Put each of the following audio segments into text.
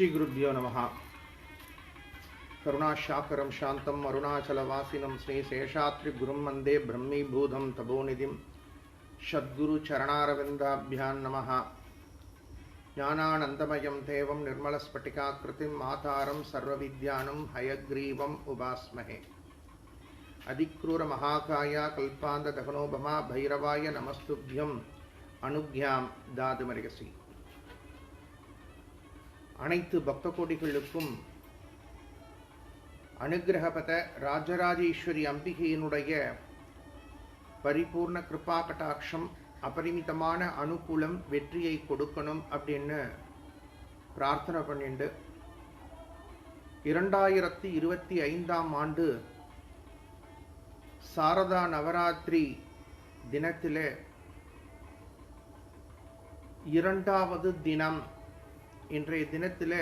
శ్రీగురుభ్యో నమ కరుణాశాకరం శాంతం అరుణాచలవాసినం శ్రీశేషాత్రిగురుం వందే బ్రహ్మీభూతం తపోనిధిం షద్గురుచరణారవిందాభ్యాం నమ జ్ఞానానందమయం దేవం నిర్మలస్ఫటికాకృతిం మాతారం సర్వవిద్యానం హయగ్రీవం ఉపాస్మహే అధిక్రూర మహాకాయ కల్పాంత దహనోభమా భైరవాయ నమస్తుభ్యం అనుజ్ఞాం దాదుమరిగసి அனைத்து பக்த கோடிகளுக்கும் அனுகிரகபத ராஜராஜேஸ்வரி அம்பிகையினுடைய பரிபூர்ண கிருபா கட்டாட்சம் அபரிமிதமான அனுகூலம் வெற்றியை கொடுக்கணும் அப்படின்னு பிரார்த்தனை பண்ணிண்டு. இரண்டாயிரத்தி இருபத்தி ஐந்தாம் ஆண்டு சாரதா நவராத்திரி தினத்திலே இரண்டாவது தினம் இன்றைய தினத்தில்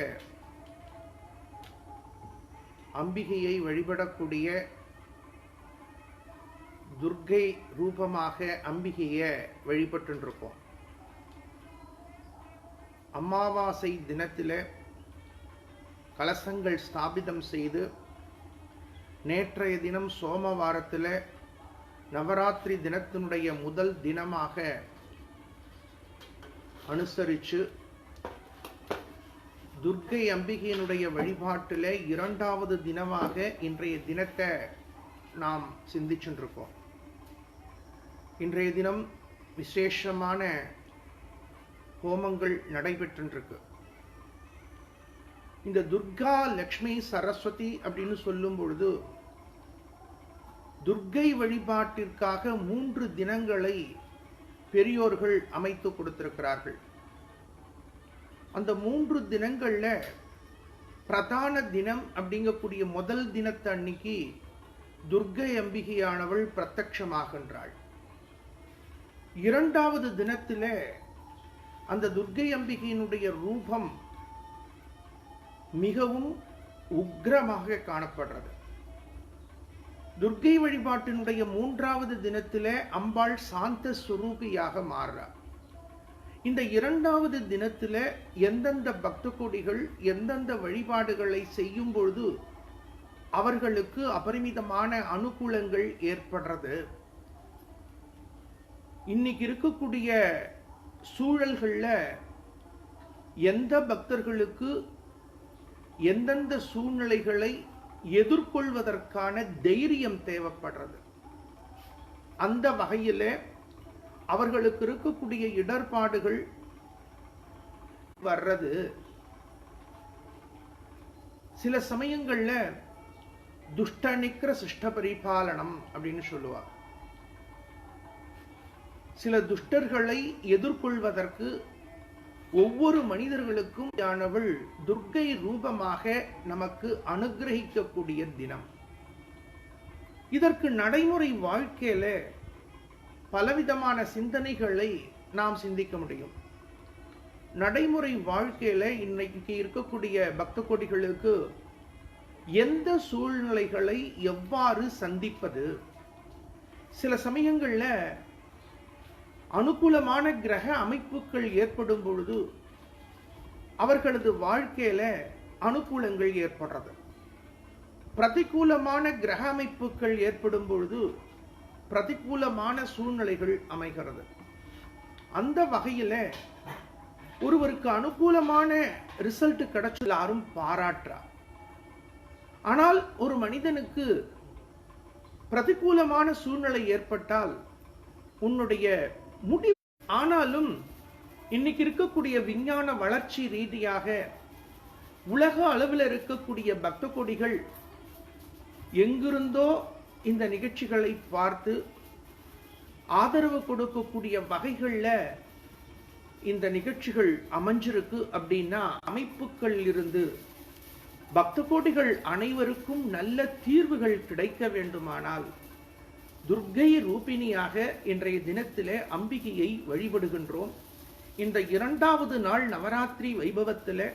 அம்பிகையை வழிபடக்கூடிய துர்கை ரூபமாக அம்பிகையை வழிபட்டுருக்கோம் அமாவாசை தினத்தில் கலசங்கள் ஸ்தாபிதம் செய்து நேற்றைய தினம் சோமவாரத்தில் நவராத்திரி தினத்தினுடைய முதல் தினமாக அனுசரித்து துர்க்கை அம்பிகையினுடைய வழிபாட்டில் இரண்டாவது தினமாக இன்றைய தினத்தை நாம் சிந்திச்சுருக்கோம் இன்றைய தினம் விசேஷமான ஹோமங்கள் நடைபெற்றுருக்கு இந்த துர்கா லக்ஷ்மி சரஸ்வதி அப்படின்னு சொல்லும் பொழுது துர்க்கை வழிபாட்டிற்காக மூன்று தினங்களை பெரியோர்கள் அமைத்து கொடுத்திருக்கிறார்கள். அந்த மூன்று தினங்கள்ல பிரதான தினம் அப்படிங்கக்கூடிய முதல் தினத்தை அன்னைக்கு துர்க்கை அம்பிகையானவள் பிரத்யமாகின்றாள். இரண்டாவது தினத்துல அந்த துர்க்கை அம்பிகையினுடைய ரூபம் மிகவும் உக்ரமாக காணப்படுறது. துர்க்கை வழிபாட்டினுடைய மூன்றாவது தினத்திலே அம்பாள் சாந்த சுரூபியாக மாறுறார் இந்த இரண்டாவது தினத்தில் எந்தெந்த பக்த கோடிகள் எந்தெந்த வழிபாடுகளை செய்யும் பொழுது அவர்களுக்கு அபரிமிதமான அனுகூலங்கள் ஏற்படுறது? இன்னைக்கு இருக்கக்கூடிய சூழல்களில் எந்த பக்தர்களுக்கு எந்தெந்த சூழ்நிலைகளை எதிர்கொள்வதற்கான தைரியம் தேவைப்படுறது? அந்த வகையில் அவர்களுக்கு இருக்கக்கூடிய இடர்பாடுகள் வர்றது. சில சமயங்கள்ல துஷ்ட நிக்கிற சிஷ்ட பரிபாலனம் அப்படின்னு சொல்லுவார் சில துஷ்டர்களை எதிர்கொள்வதற்கு ஒவ்வொரு மனிதர்களுக்கும் யானவள் துர்க்கை ரூபமாக நமக்கு அனுகிரகிக்கக்கூடிய தினம். இதற்கு நடைமுறை வாழ்க்கையில பலவிதமான சிந்தனைகளை நாம் சிந்திக்க முடியும். நடைமுறை வாழ்க்கையில இன்னைக்கு இருக்கக்கூடிய பக்த கோடிகளுக்கு எந்த சூழ்நிலைகளை எவ்வாறு சந்திப்பது? சில சமயங்கள்ல அனுகூலமான கிரக அமைப்புகள் ஏற்படும் பொழுது அவர்களது வாழ்க்கையில அனுகூலங்கள் ஏற்படுறது. பிரதிகூலமான கிரக அமைப்புகள் ஏற்படும் பொழுது பிரதிகூலமான சூழ்நிலைகள் அமைகிறது. அந்த வகையில் ஒருவருக்கு அனுகூலமான ரிசல்ட் கிடைச்சு யாரும் பாராட்டுறா. ஆனால் ஒரு மனிதனுக்கு பிரதிகூலமான சூழ்நிலை ஏற்பட்டால் உன்னுடைய முடி ஆனாலும் இன்னைக்கு இருக்கக்கூடிய விஞ்ஞான வளர்ச்சி ரீதியாக உலக அளவில் இருக்கக்கூடிய பக்த கொடிகள் எங்கிருந்தோ இந்த நிகழ்ச்சிகளை பார்த்து ஆதரவு கொடுக்கக்கூடிய வகைகளில் இந்த நிகழ்ச்சிகள் அமைஞ்சிருக்கு அப்படின்னா அமைப்புகள் இருந்து பக்த கோடிகள் அனைவருக்கும் நல்ல தீர்வுகள் கிடைக்க வேண்டுமானால் துர்க்கை ரூபிணியாக இன்றைய தினத்திலே அம்பிகையை வழிபடுகின்றோம். இந்த இரண்டாவது நாள் நவராத்திரி வைபவத்தில்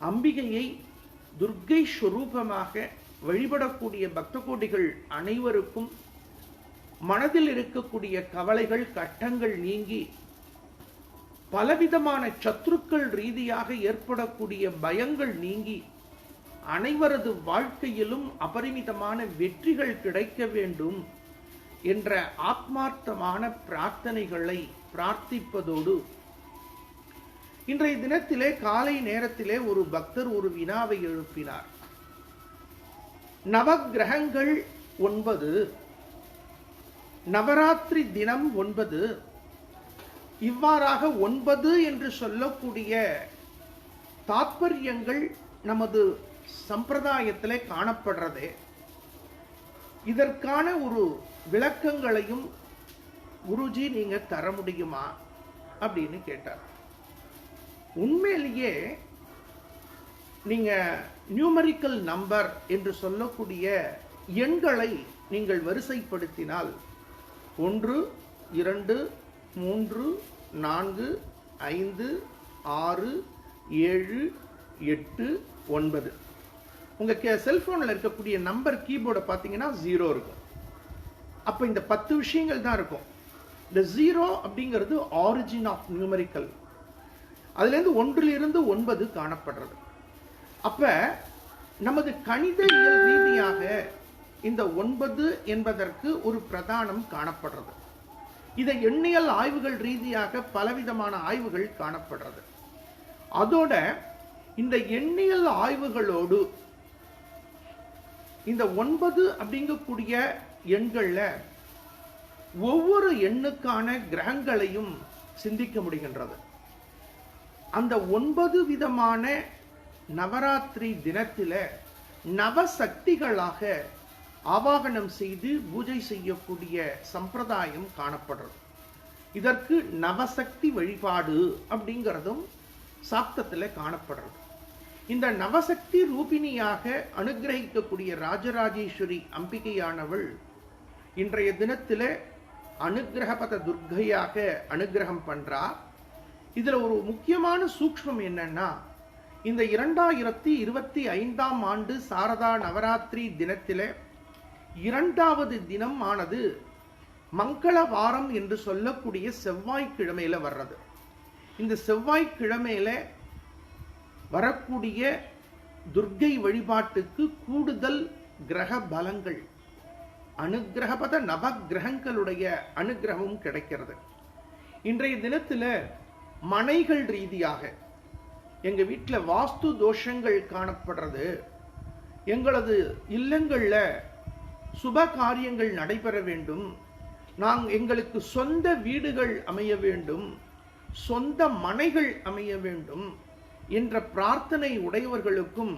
அம்பிகையை துர்க்கை ஸ்வரூபமாக வழிபடக்கூடிய பக்த கோடிகள் அனைவருக்கும் மனதில் இருக்கக்கூடிய கவலைகள் கட்டங்கள் நீங்கி பலவிதமான சத்துருக்கள் ரீதியாக ஏற்படக்கூடிய பயங்கள் நீங்கி அனைவரது வாழ்க்கையிலும் அபரிமிதமான வெற்றிகள் கிடைக்க வேண்டும் என்ற ஆத்மார்த்தமான பிரார்த்தனைகளை பிரார்த்திப்பதோடு இன்றைய தினத்திலே காலை நேரத்திலே ஒரு பக்தர் ஒரு வினாவை எழுப்பினார். நவக்கிரகங்கள் ஒன்பது நவராத்திரி தினம் ஒன்பது இவ்வாறாக ஒன்பது என்று சொல்லக்கூடிய தாத்பரியங்கள் நமது சம்பிரதாயத்திலே காணப்படுறதே. இதற்கான ஒரு விளக்கங்களையும் குருஜி நீங்கள் தர முடியுமா அப்படின்னு கேட்டார். உண்மையிலேயே நீங்கள் நியூமரிக்கல் நம்பர் என்று சொல்லக்கூடிய எண்களை நீங்கள் வரிசைப்படுத்தினால் ஒன்று இரண்டு மூன்று நான்கு ஐந்து ஆறு ஏழு எட்டு ஒன்பது. உங்கள் கே செல்ஃபோனில் இருக்கக்கூடிய நம்பர் கீபோர்டை பார்த்தீங்கன்னா ஜீரோ இருக்கும். அப்போ இந்த பத்து விஷயங்கள் தான் இருக்கும். இந்த ஜீரோ அப்படிங்கிறது ஆரிஜின் ஆஃப் நியூமரிக்கல் அதுலேருந்து ஒன்றிலிருந்து ஒன்பது காணப்படுறது. அப்ப நமது கணித இயல் ரீதியாக இந்த ஒன்பது என்பதற்கு ஒரு பிரதானம் காணப்படுறது. இதை எண்ணியல் ஆய்வுகள் ரீதியாக பலவிதமான ஆய்வுகள் காணப்படுறது. அதோட இந்த எண்ணியல் ஆய்வுகளோடு இந்த ஒன்பது அப்படிங்கக்கூடிய எண்களில் ஒவ்வொரு எண்ணுக்கான கிரகங்களையும் சிந்திக்க முடிகின்றது. அந்த ஒன்பது விதமான நவராத்திரி தினத்தில் நவசக்திகளாக ஆவாகனம் செய்து பூஜை செய்யக்கூடிய சம்பிரதாயம் காணப்படுறது. இதற்கு நவசக்தி வழிபாடு அப்படிங்கிறதும் சாப்தத்தில் காணப்படுறது. இந்த நவசக்தி ரூபிணியாக அனுகிரகிக்கக்கூடிய ராஜராஜேஸ்வரி அம்பிகையானவள் இன்றைய தினத்தில் அனுகிரகபத துர்க்கையாக அனுகிரகம் பண்ணுறா இதில் ஒரு முக்கியமான சூக்ஷ்மம் என்னன்னா இந்த இரண்டாயிரத்தி இருபத்தி ஐந்தாம் ஆண்டு சாரதா நவராத்திரி தினத்தில் இரண்டாவது தினம் ஆனது மங்கள வாரம் என்று சொல்லக்கூடிய செவ்வாய்க்கிழமையில் வர்றது. இந்த செவ்வாய்க்கிழமையில் வரக்கூடிய துர்க்கை வழிபாட்டுக்கு கூடுதல் கிரக பலங்கள். அனுகிரகபத நவகிரகங்களுடைய அனுகிரகமும் கிடைக்கிறது. இன்றைய தினத்தில் மனைகள் ரீதியாக எங்கள் வீட்டில் வாஸ்து தோஷங்கள் காணப்படுறது. எங்களது இல்லங்களில் சுப காரியங்கள் நடைபெற வேண்டும். நாங் எங்களுக்கு சொந்த வீடுகள் அமைய வேண்டும். சொந்த மனைகள் அமைய வேண்டும் என்ற பிரார்த்தனை உடையவர்களுக்கும்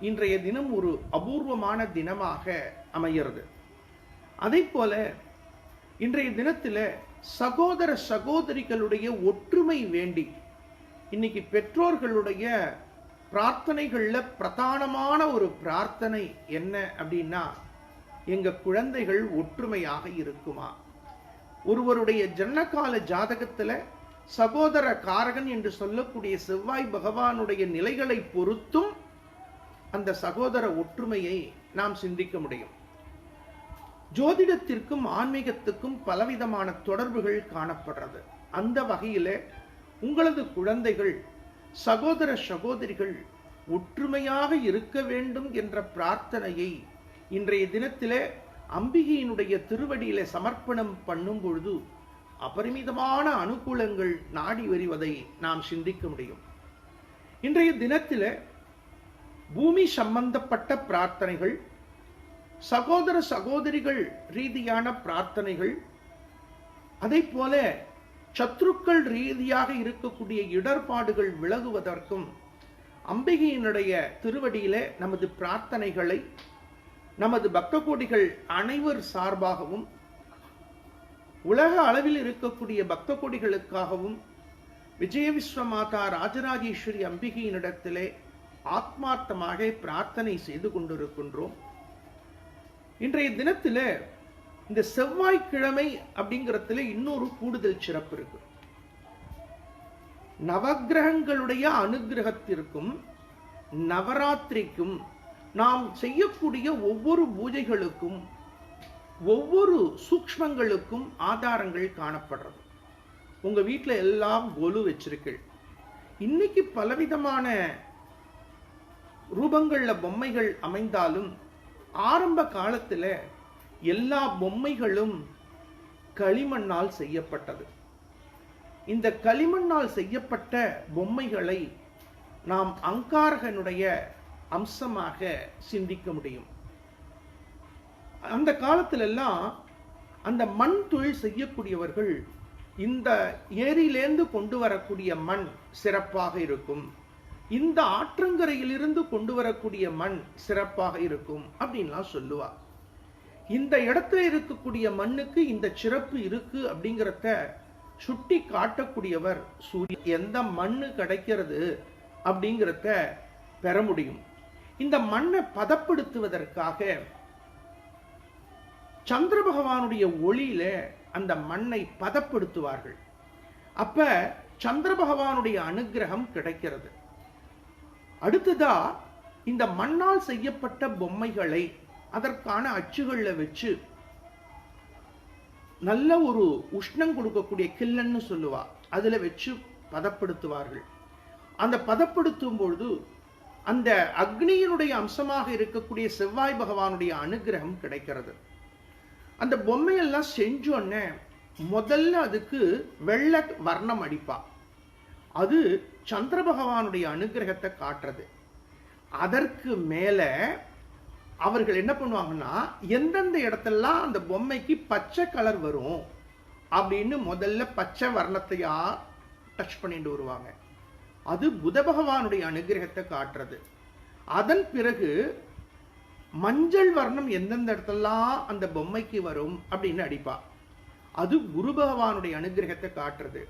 இன்றைய தினம் ஒரு அபூர்வமான தினமாக அமைகிறது அதே போல இன்றைய தினத்தில் சகோதர சகோதரிகளுடைய ஒற்றுமை வேண்டி இன்னைக்கு பெற்றோர்களுடைய பிரார்த்தனைகள்ல பிரதானமான ஒரு பிரார்த்தனை என்ன அப்படின்னா எங்க குழந்தைகள் ஒற்றுமையாக இருக்குமா? ஒருவருடைய ஜன்னகால ஜாதகத்துல சகோதர காரகன் என்று சொல்லக்கூடிய செவ்வாய் பகவானுடைய நிலைகளை பொறுத்தும் அந்த சகோதர ஒற்றுமையை நாம் சிந்திக்க முடியும். ஜோதிடத்திற்கும் ஆன்மீகத்துக்கும் பலவிதமான தொடர்புகள் காணப்படுறது. அந்த வகையில உங்களது குழந்தைகள் சகோதர சகோதரிகள் ஒற்றுமையாக இருக்க வேண்டும் என்ற பிரார்த்தனையை இன்றைய தினத்தில் அம்பிகையினுடைய திருவடியில சமர்ப்பணம் பண்ணும் பொழுது அபரிமிதமான அனுகூலங்கள் நாடி வருவதை நாம் சிந்திக்க முடியும். இன்றைய தினத்தில பூமி சம்பந்தப்பட்ட பிரார்த்தனைகள் சகோதர சகோதரிகள் ரீதியான பிரார்த்தனைகள் அதை போல சத்ருக்கள் ரீதியாக இருக்கக்கூடிய இடர்பாடுகள் விலகுவதற்கும் அம்பிகையினுடைய திருவடியில நமது பிரார்த்தனைகளை நமது பக்த கோடிகள் அனைவர் சார்பாகவும் உலக அளவில் இருக்கக்கூடிய பக்த கோடிகளுக்காகவும் விஜய விஸ்வமாதா ராஜராஜேஸ்வரி அம்பிகையினிடத்திலே ஆத்மார்த்தமாக பிரார்த்தனை செய்து கொண்டிருக்கின்றோம். இன்றைய தினத்தில் இந்த செவ்வாய்க்கிழமை அப்படிங்கிறதுல இன்னொரு கூடுதல் சிறப்பு இருக்கு. நவக்கிரகங்களுடைய அனுகிரகத்திற்கும் நவராத்திரிக்கும் நாம் செய்யக்கூடிய ஒவ்வொரு பூஜைகளுக்கும் ஒவ்வொரு சூக்ஷ்மங்களுக்கும் ஆதாரங்கள் காணப்படுறது. உங்க வீட்டில் எல்லாம் கொலு வச்சிருக்கள். இன்னைக்கு பலவிதமான ரூபங்கள்ல பொம்மைகள் அமைந்தாலும் ஆரம்ப காலத்துல எல்லா பொம்மைகளும் களிமண்ணால் செய்யப்பட்டது. இந்த களிமண்ணால் செய்யப்பட்ட பொம்மைகளை நாம் அங்காரகனுடைய அம்சமாக சிந்திக்க முடியும். அந்த காலத்திலெல்லாம் அந்த மண் தொழில் செய்யக்கூடியவர்கள் இந்த ஏரியிலேருந்து கொண்டு வரக்கூடிய மண் சிறப்பாக இருக்கும். இந்த ஆற்றங்கரையிலிருந்து கொண்டு வரக்கூடிய மண் சிறப்பாக இருக்கும் அப்படின்லாம் சொல்லுவா. இந்த இடத்துல இருக்கக்கூடிய மண்ணுக்கு இந்த சிறப்பு இருக்கு அப்படிங்கிறத சுட்டி காட்டக்கூடியவர் சூரியன். எந்த மண்ணு கிடைக்கிறது அப்படிங்கிறத பெற முடியும். இந்த மண்ணை பதப்படுத்துவதற்காக சந்திர பகவானுடைய ஒளியில அந்த மண்ணை பதப்படுத்துவார்கள். அப்ப சந்திர பகவானுடைய அனுகிரகம் கிடைக்கிறது. அடுத்ததா இந்த மண்ணால் செய்யப்பட்ட பொம்மைகளை அதற்கான அச்சுகள்ல வச்சு நல்ல ஒரு உஷ்ணம் கொடுக்கக்கூடிய கில்லன்னு சொல்லுவா. அதுல வச்சு பதப்படுத்துவார்கள். அந்த பதப்படுத்தும் பொழுது அந்த அக்னியினுடைய அம்சமாக இருக்கக்கூடிய செவ்வாய் பகவானுடைய அனுகிரகம் கிடைக்கிறது. அந்த பொம்மையெல்லாம் செஞ்சோன்னே முதல்ல அதுக்கு வெள்ளை வர்ணம் அடிப்பா. அது சந்திர பகவானுடைய அனுகிரகத்தை காட்டுறது. அதற்கு மேல அவர்கள் என்ன பண்ணுவாங்கன்னா எந்தெந்த இடத்தெல்லாம் அந்த பொம்மைக்கு பச்சை கலர் வரும் அப்படின்னு முதல்ல பச்சை வர்ணத்தையா டச் பண்ணிட்டு வருவாங்க. அது புத பகவானுடைய அனுகிரகத்தை காட்டுறது. அதன் பிறகு மஞ்சள் வர்ணம் எந்தெந்த இடத்தெல்லாம் அந்த பொம்மைக்கு வரும் அப்படின்னு அடிப்பா. அது குரு பகவானுடைய அனுகிரகத்தை காட்டுறது.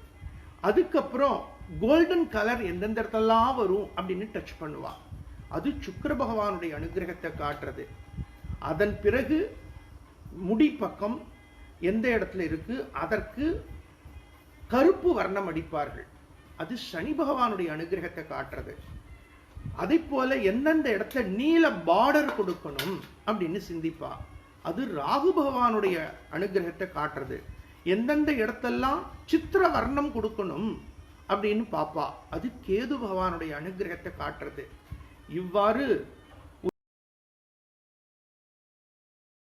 அதுக்கப்புறம் கோல்டன் கலர் எந்தெந்த இடத்தெல்லாம் வரும் அப்படின்னு டச் பண்ணுவான் அது சுக்கர பகவானுடைய அனுகிரகத்தை காட்டுறது. அதன் பிறகு முடி பக்கம் எந்த இடத்துல இருக்கு? அதற்கு கருப்பு வர்ணம் அடிப்பார்கள். அது சனி பகவானுடைய அனுகிரகத்தை காட்டுறது. அதே போல எந்தெந்த இடத்துல நீல பார்டர் கொடுக்கணும் அப்படின்னு சிந்திப்பா. அது ராகு பகவானுடைய அனுகிரகத்தை காட்டுறது. எந்தெந்த இடத்தெல்லாம் சித்திர வர்ணம் கொடுக்கணும் அப்படின்னு பாப்பா அது கேது பகவானுடைய அனுகிரகத்தை காட்டுறது. இவ்வாறு